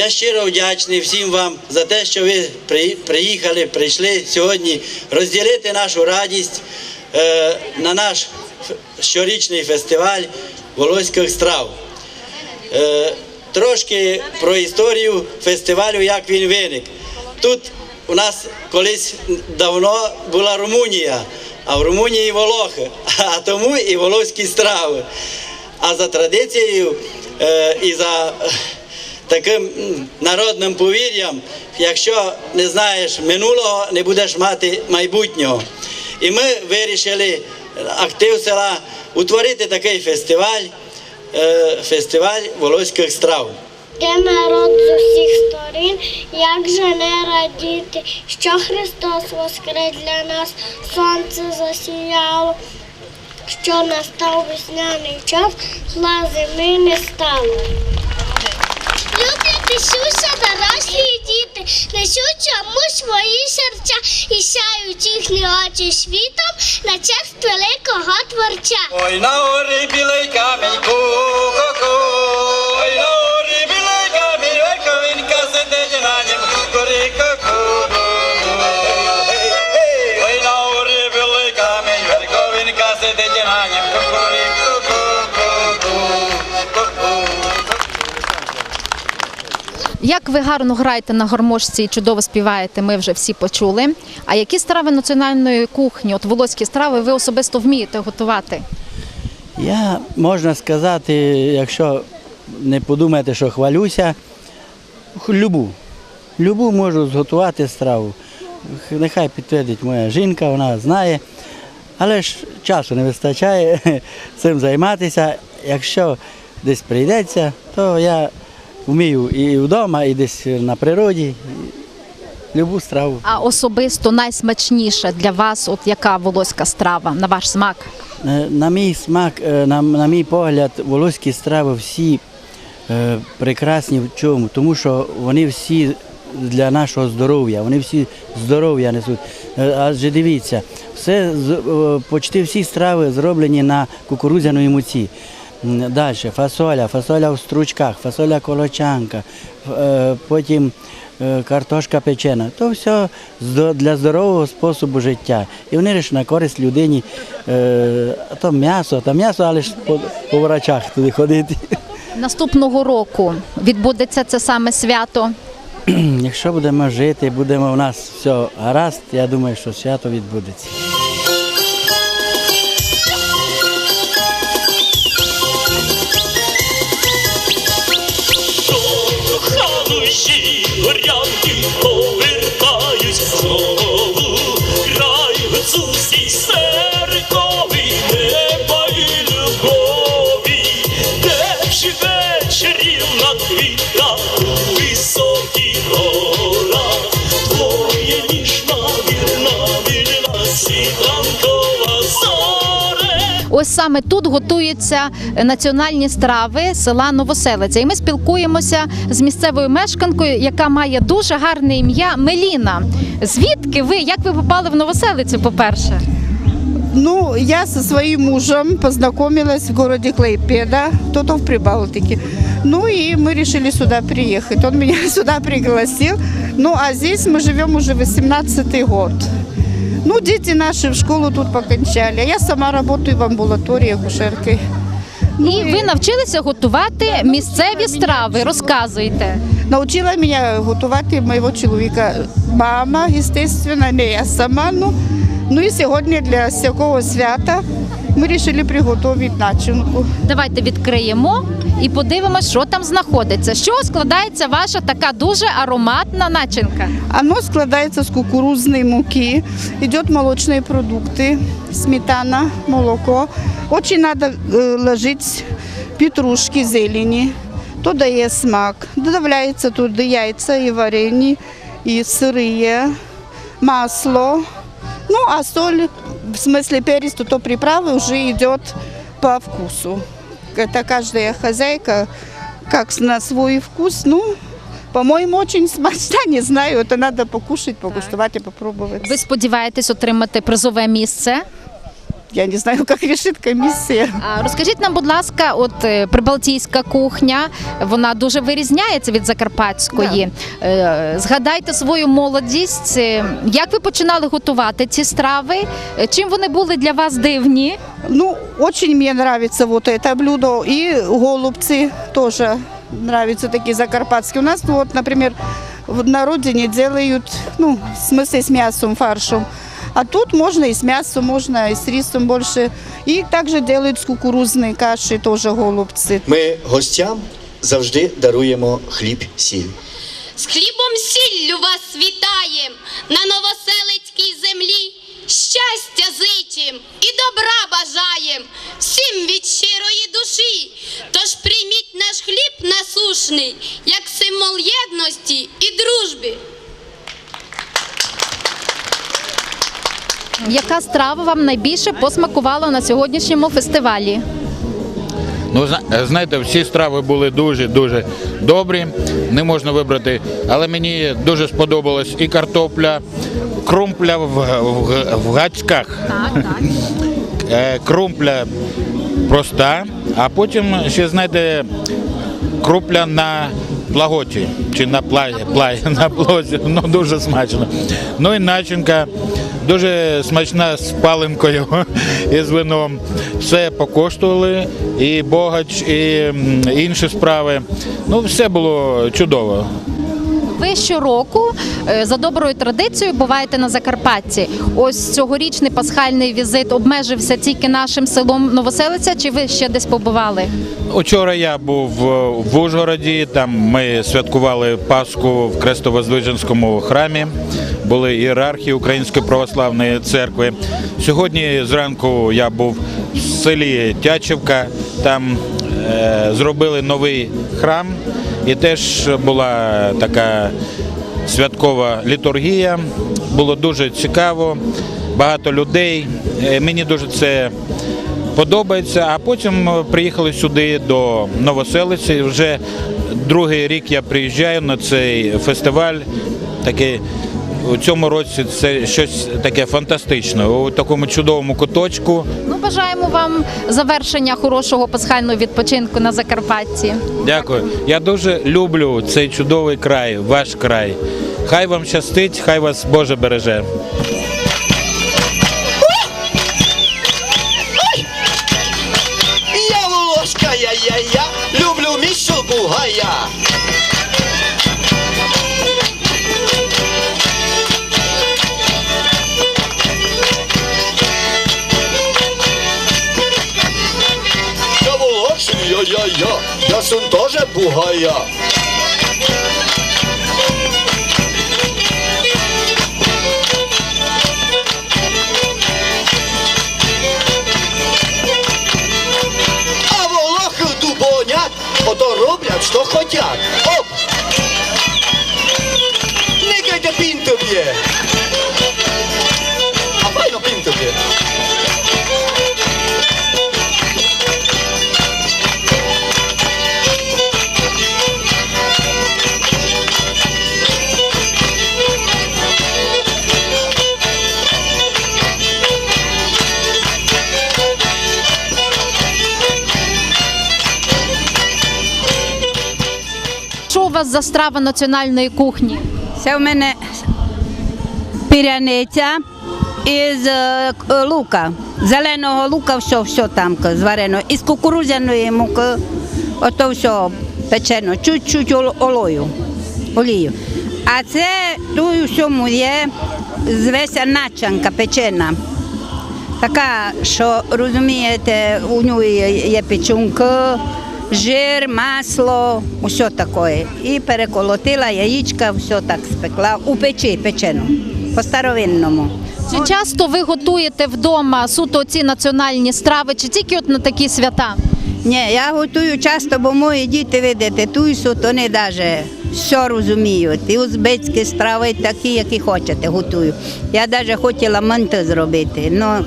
Я щиро вдячний всім вам за те, що ви приїхали, прийшли сьогодні розділити нашу радість е, на наш щорічний фестиваль волоських страв. Е, Трошки про історію фестивалю, як він виник. Тут у нас колись давно була Румунія, а в Румунії Волохи, а тому і волоські страви. А за традицією е, і за таким народним повір'ям, якщо не знаєш минулого, не будеш мати майбутнього. І ми вирішили актив села утворити такий фестиваль, е, фестиваль волоських страв. Де народ з усіх сторін, як же не радіти, що Христос воскрес для нас, сонце засіяло, що настав весняний час, зла зими не стало. Люблять Ісуса дорослі діти, несуть йому свої серця і сяють їхні очі світом на честь великого творця. Ой, на горі білий камінь, ку-ку-ку. Ой, на горі білий камінь, камінька, сидить на нім, курі-ку-ку. Як ви гарно граєте на гармошці і чудово співаєте, ми вже всі почули. А які страви національної кухні, от волоські страви, ви особисто вмієте готувати? Я можна сказати, якщо не подумаєте, що хвалюся, любу. Любу можу зготувати страву. Нехай підтвердить моя жінка, вона знає. Але ж часу не вистачає цим займатися. Якщо десь прийдеться, то я вмію і вдома, і десь на природі. Любу страву. А особисто найсмачніша для вас, от яка волоська страва на ваш смак? Е, На мій смак, е, на, на мій погляд, волоські страви всі е, прекрасні в чому? Тому що вони всі для нашого здоров'я, вони всі здоров'я несуть. Е, Адже дивіться, все, почти всі страви зроблені на кукурудзяній муці. Далі фасоля, фасоля в стручках, фасоля колочанка, е, потім е, картошка печена. То все для здорового способу життя. І вони ж на користь людині. Е, то м'ясо, то м'ясо, але ж по, по врачах туди ходити. Наступного року відбудеться це саме свято. Якщо будемо жити, будемо в нас все гаразд, я думаю, що свято відбудеться. Ось саме тут готуються національні страви села Новоселиця. І ми спілкуємося з місцевою мешканкою, яка має дуже гарне ім'я Меліна. Звідки ви? Як ви попали в Новоселицю, по-перше? Ну, я со своим мужем познакомилась в городе Клейпеда, то-то в Прибалтике. Ну и мы решили сюда приехать. Он меня сюда пригласил. Ну, а здесь мы живем уже 18 год. Ну, дети наши в школу тут покончали. А я сама работаю в амбулатории акушеркой. І ви навчилися готувати місцеві страви. Розказуйте. Научила мене готувати моєго чоловіка мама, звісно, не я сама. Ну, ну і сьогодні для всякого свята ми вирішили приготувати начинку. Давайте відкриємо і подивимося, що там знаходиться. З чого складається ваша така дуже ароматна начинка? Оно складається з кукурузної муки, идет молочные продукты, сметана, молоко. Очень надо э, ложить петрушки, зелені, то дає смак. Додається туди яйця і варені, і сири, масло. Ну, а соль, в смысле перец, то, то приправы уже идет по вкусу. Это каждая хозяйка как на свой вкус. Ну, по-моему, очень смачно, не знаю, это надо покушать, покуштувати и попробовать. Ви сподіваєтесь отримати призове місце? я не знаю, как решит комиссия. А розкажіть нам, будь ласка, от е, прибалтійська кухня, вона дуже вирізняється від закарпатської. Е, Згадайте свою молодість. Е, Як ви починали готувати ці страви? Е, Чим вони були для вас дивні? Ну, очень мне нравится вот это блюдо. И голубцы тоже нравятся такие закарпатские. У нас вот, например, в- на родине делают, ну, в смысле с мясом, фаршем. А тут можно и с мясом, можно и с рисом больше. И также делают с кукурузной кашей тоже голубцы. Ми гостям завжди даруємо хліб, сіль. З хлібом сіллю вас вітаєм на новоселицькій землі. Щастя зичим і добра бажаєм всім від щирої душі. Тож прийміть наш хліб насушний, як символ єдності і дружби. Яка страва вам найбільше посмакувала на сьогоднішньому фестивалі? Ну, знаєте, всі страви були дуже-дуже добрі, не можна вибрати. Але мені дуже сподобалась і картопля, крумпля в, в, в гацьках. Так, так. Е, крумпля проста, а потім ще, знаєте, крупля на плаготі чи на плаї, плаї, на плозі, Ну, дуже смачно. Ну і начинка дуже смачна з паленкою і з вином. Все покоштували, і богач, і інші справи. Ну, все було чудово. Ви щороку е, за доброю традицією буваєте на Закарпатті. Ось цьогорічний пасхальний візит обмежився тільки нашим селом Новоселиця, чи ви ще десь побували? Учора я був е, в Ужгороді, там ми святкували Пасху в Крестовоздвиженському храмі, були ієрархи Української православної церкви. Сьогодні зранку я був в селі Тячівка, там е, зробили новий храм, і теж була така святкова літургія. Було дуже цікаво, багато людей. Е, Мені дуже це подобається. А потім е, приїхали сюди до Новоселиці. Вже другий рік я приїжджаю на цей фестиваль. Такий у цьому році це щось таке фантастичне. У такому чудовому куточку. Ну, бажаємо вам завершення хорошого пасхального відпочинку на Закарпатті. Дякую. Я дуже люблю цей чудовий край, ваш край. Хай вам щастить, хай вас Боже береже. Я волошка, я-я-я, люблю міщо бугая. Сум тоже бугая. А волохи дубонят, ото роблять, що хотять. Оп! Никайте пін тобі. А вас за страва національної кухні? Це в мене піряниця із е, лука, зеленого лука, все, все там зварено, із кукурудзяної муки, ото все печено, чуть-чуть олою, олію. А це тут у всьому є звеся начанка печена. Така, що розумієте, у нього є, печунки, жир, масло, усе таке. І переколотила яєчка, все так спекла у печі печену, по-старовинному. Чи часто ви готуєте вдома суто ці національні страви, чи тільки от на такі свята? Ні, я готую часто, бо мої діти, видите, туйсуть, вони навіть все розуміють. І узбецькі страви такі, які хочете, готую. Я навіть хотіла манти зробити. Ну,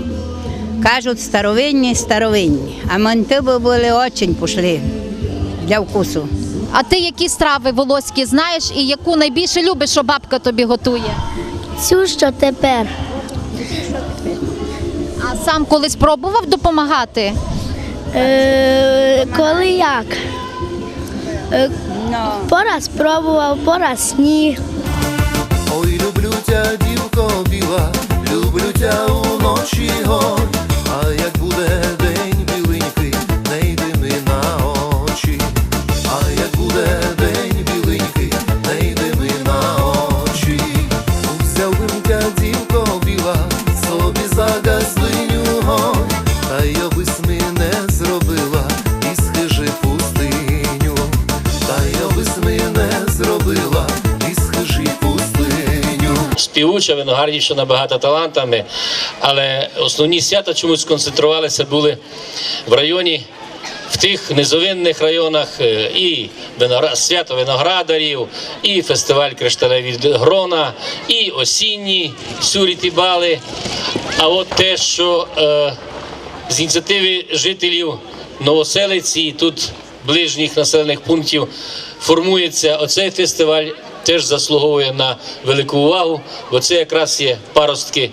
кажуть, старовинні, старовинні. А мантиби були дуже пішли для вкусу. А ти які страви волоські знаєш і яку найбільше любиш, що бабка тобі готує? Цю що тепер. А сам колись пробував допомагати? Е, коли як? Е, пораз пробував, пораз ні. Ой, люблю тя, дівко біла, люблю тя уночі гой, а Би дівко біла, собі за газдиню гой, та й обис мене зробила, і схижи пустиню, та й обис мене зробила, і схижи пустиню. співуча, виноградівщина багата талантами, але основні свята чомусь сконцентрувалися були в районі. Тих низовинних районах е, і свято виноградарів, і фестиваль кришталеві грона, і осінні сюріті бали. А от те, що е, з ініціативи жителів Новоселиці і тут ближніх населених пунктів формується оцей фестиваль, теж заслуговує на велику увагу, бо це якраз є паростки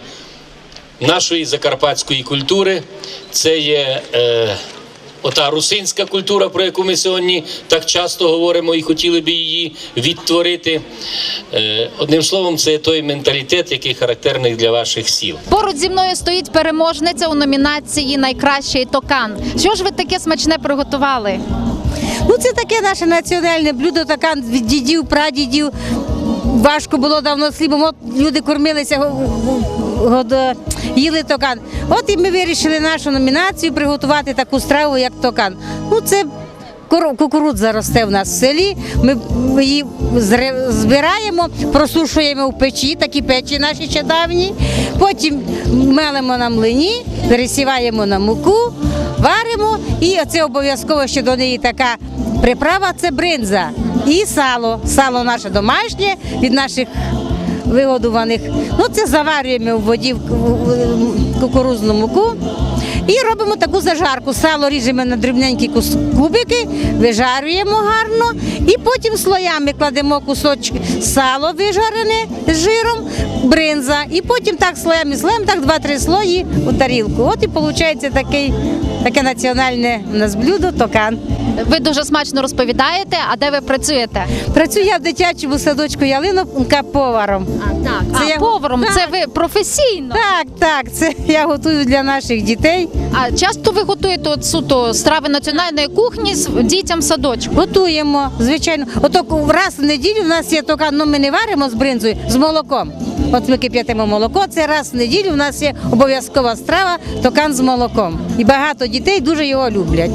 нашої закарпатської культури. Це є е, ота русинська культура, про яку ми сьогодні так часто говоримо і хотіли б її відтворити. Е, одним словом, це той менталітет, який характерний для ваших сіл. Поруч зі мною стоїть переможниця у номінації Найкращий токан. Що ж ви таке смачне приготували? Ну, це таке наше національне блюдо, така від дідів, прадідів. Важко було давно з хлібом. От люди кормилися, го- го- го- їли токан. От і ми вирішили нашу номінацію приготувати таку страву, як токан. Ну, це кур- кукурудза росте в нас в селі. Ми її збираємо, просушуємо в печі, такі печі наші ще давні. Потім мелимо на млині, пересіваємо на муку, варимо. І оце обов'язково ще до неї така приправа це бринза і сало. Сало наше домашнє від наших вигодуваних. Ну, це заварюємо в воді в кукурузну муку. І робимо таку зажарку. Сало ріжемо на дрібненькі кубики, вижарюємо гарно і потім слоями кладемо кусочки сало вижарене з жиром, бринза. І потім так слоями слоями, так два-три слої у тарілку. От і виходить такий, таке національне у нас блюдо токан. Ви дуже смачно розповідаєте, а де ви працюєте? Працюю я в дитячому садочку Ялинка поваром. А, так. Це а я- поваром, Так. це ви професійно. Так, так, це я готую для наших дітей. А часто ви готуєте от суто страви національної кухні з дітям в садочку? Готуємо, звичайно. Ото раз в неділю в нас є токан, ну ми не варимо з бринзою, з молоком. От ми кип'ятимо молоко, це раз в неділю У нас є обов'язкова страва токан з молоком. І багато дітей дуже його люблять.